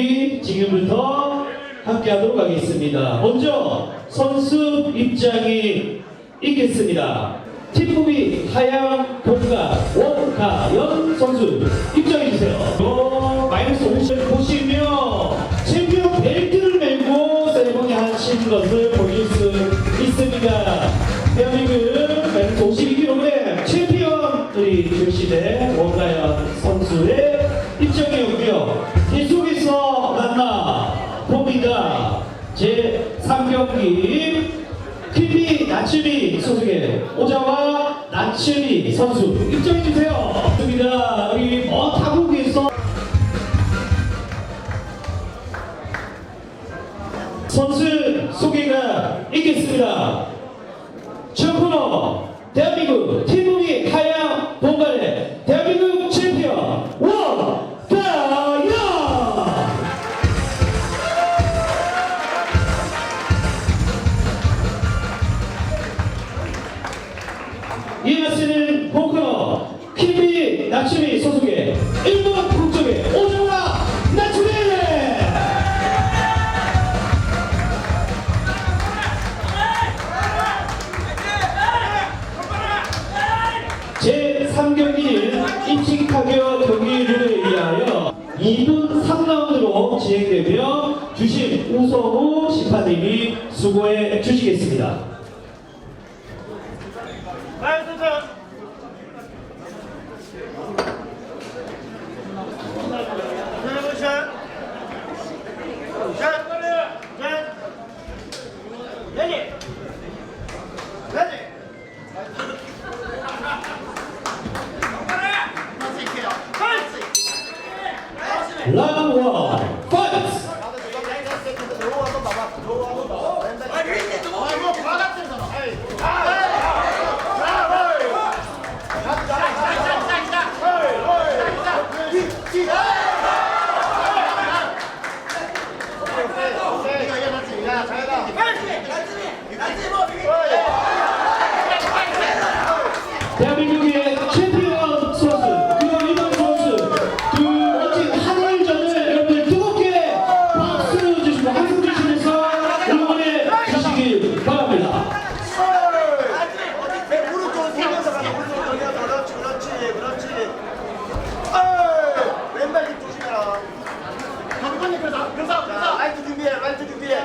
경기 지금부터 함께 하도록 하겠습니다. 먼저 선수 입장이 있겠습니다. 팀북이 하양 본가 원가연 선수 입장해 주세요. 어, 마이너스 50 보시면 챔피언 벨트를 메고 세레모니 하신 것을 보실 수 있습니다. 대한민국 마이너스 52kg 챔피언들이 출신의 원가연 선수의 경기 TV 나츠미 소속의 오자와 나츠미 선수 입장해 주세요. 3경기는 입식 타격 경기 룰에 의하여 2분 3라운드로 진행되며 주심 우성우 심판님이 수고해 주시겠습니다. 라운드 1 파이트! 대한민국의 챔피언 선수 그리고 일본 선수 두 멋진 한일전을 여러분들 뜨겁게 박수 주시고 한숨 주시면서 응원해 주시길 바랍니다. 오른쪽으로 돌면서 가자 오른쪽으로 돌면서 그렇지 그렇지 그렇지 어이 왼발 힘 조심해라 감독님 그래서 그래서 자 라이트 준비해 라이트 준비해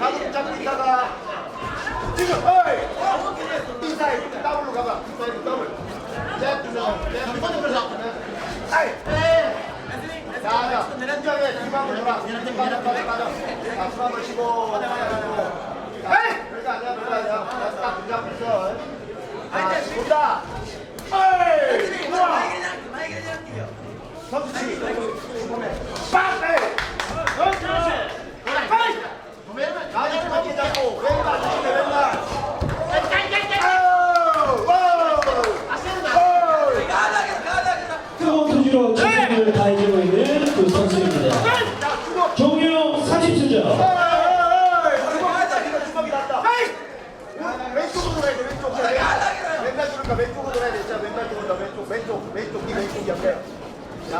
가슴 잡고 있다가 지금 어이 인사이드 더블로 가봐 인사이드 더블 잽 주세요 잽 감독님 그래서 아이 자자 진정해 중앙으로 돌아 빠져 빠져 빠져 자 중앙으로 쉬고 에이 별거 아니야 별거 아니야 딱 분장 있어 아, 본다. 에이, 우와. 선수치. 빡! 에이. 그렇지, 그렇지. 나중에 맞게 잡고, 왼발 조심해, 왼발. 아우, 와우. 와우. 뜨거운 투지로 최선을 다해주고 있는 그 선수입니다. 자, 주먹. 종료 30수죠. 에이, 주먹 났다, 이거 주먹이 났다. 왼쪽으로 돌아야 돼, 왼쪽. 왼발 주니까 왼쪽으로 돌아야 돼. 자, 왼발 쪽으로 돌아, 왼쪽, 왼쪽, 왼쪽, 이 왼쪽 옆에. 자, 왼쪽 빼면서 라인 박아. 아이. 그렇지. 자, 집중 가야 돼. 후, 오공으로 가야 돼. 잽잽 두다가 또 왼발 밖에 또 왼발 밖에 고기 더 돌려라. 고기 더 돌려라.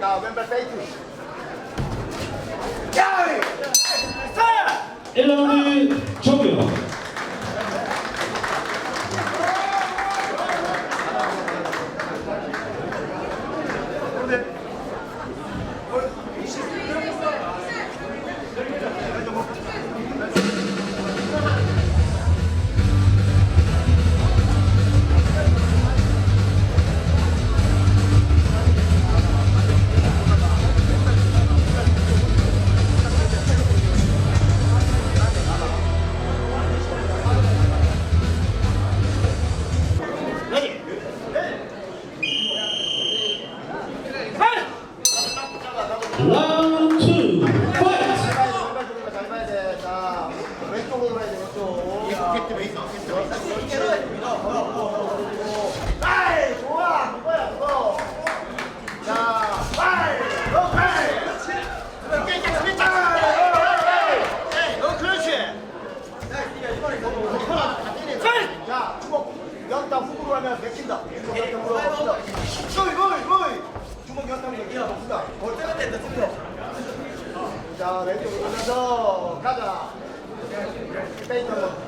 나 왼발 페이크. 야! 1라운드 종료. 라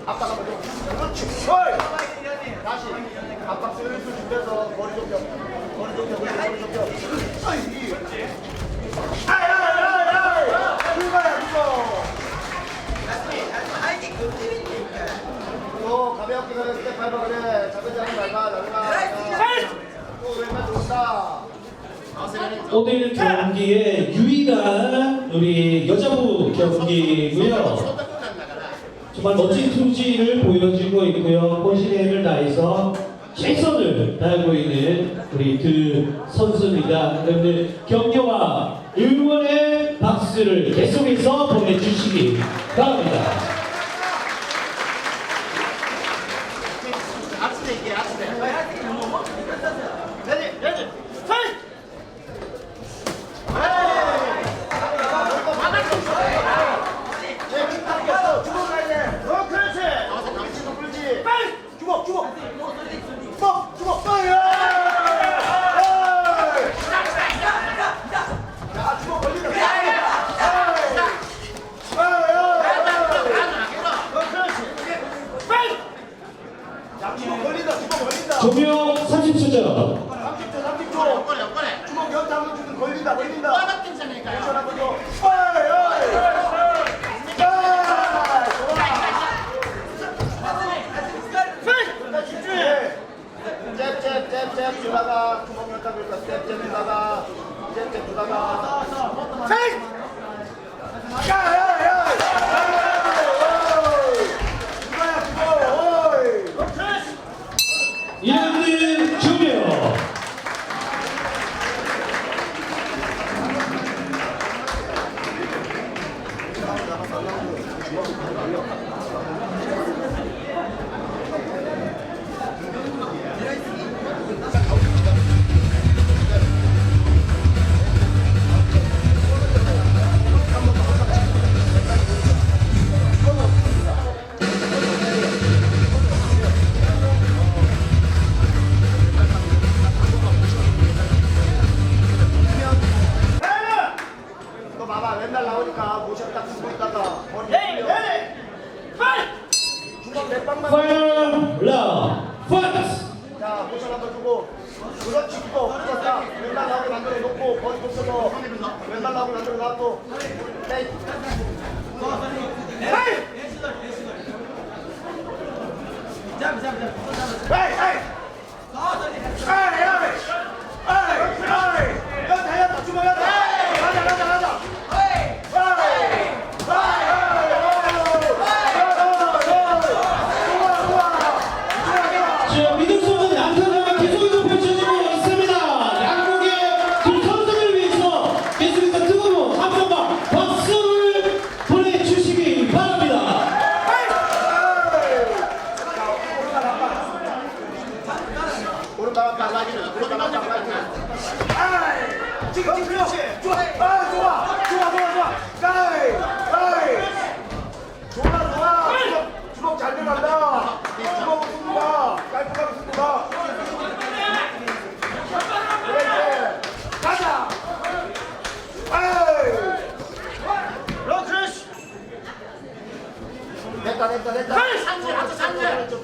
압박 한번 줘. 그렇지. 헐! 다시 압박 슬슬 주면서 머리 좀 펴. 머리 좀 펴. 머리 좀 펴. 아이. 아야야야야! 그거야 그거. 또 가볍게 그래 스텝 밟아 그래. 작은 작은 밟아. 작은 또 왼발 좋다. 오늘 경기의 유일한 우리 여자부 경기고요. 정말 멋진 투지를 보여주고 있고요. 본신의 다해서 최선을 다하고 있는 우리 두 선수입니다. 여러분들 격려와 응원의 박수를 계속해서 보내주시기 바랍니다. 주고 그렇지 그거 풀었다 왼발 나오게 만들어 놓고 머리 붙여서 왼발 나오게 만들어 놔고 에이. 에이! 에이 에이 가지 아 러크러쉬 됐다 됐다 됐다 산지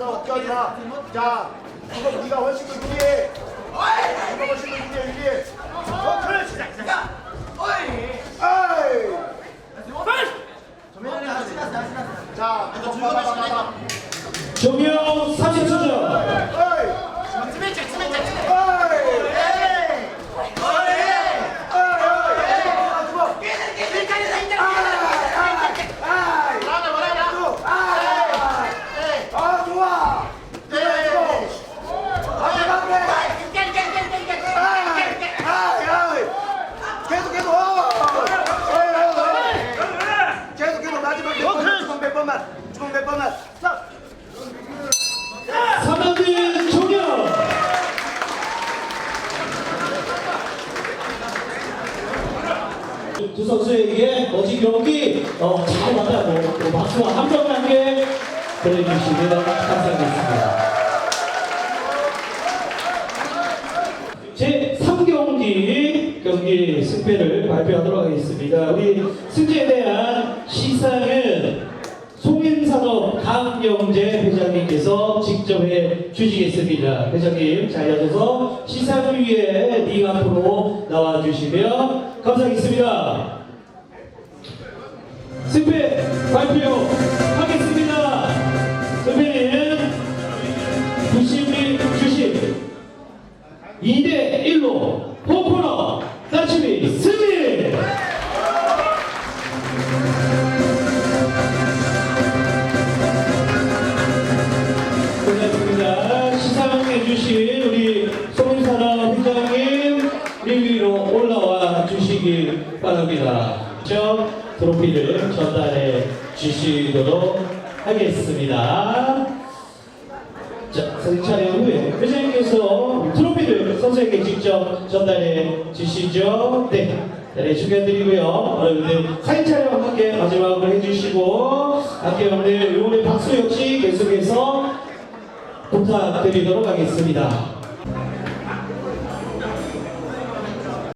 어깨가 자 이거 네가 훨씬 더 유리 해 이거 훨씬 더 유리해 유리해 어 그렇지 아이! 자 이거 봐봐 봐봐 봐봐 조명 30초 전. 어이 어이 아 좋아 계속 계속 계속 계속 마지막 몇 번만 주먹 몇 번만 주먹 몇 번만 자 3라운드 조명. 두 선수에게 멋진 경기 어, 잘 만나고 또 박수와 함성과 함께 보내주시면 감사하겠습니다. 제 3경기 경기 승패를 발표하도록 하겠습니다. 우리 승제에 대한 시상은 송인산업 강영재 회장님께서 직접 해 주시겠습니다. 회장님 잘 앉아서 시상을 위해 링 앞으로 나와 주시면 감사하겠습니다. 승패 발표 하겠습니다. 자, 사진 촬영 후에 회장님께서 트로피를 선수에게 직접 전달해 주시죠. 네. 네, 축하드리고요. 여러분들 사진 촬영 함께 마지막으로 해주시고 함께 오늘 오늘 박수 역시 계속해서 부탁드리도록 하겠습니다.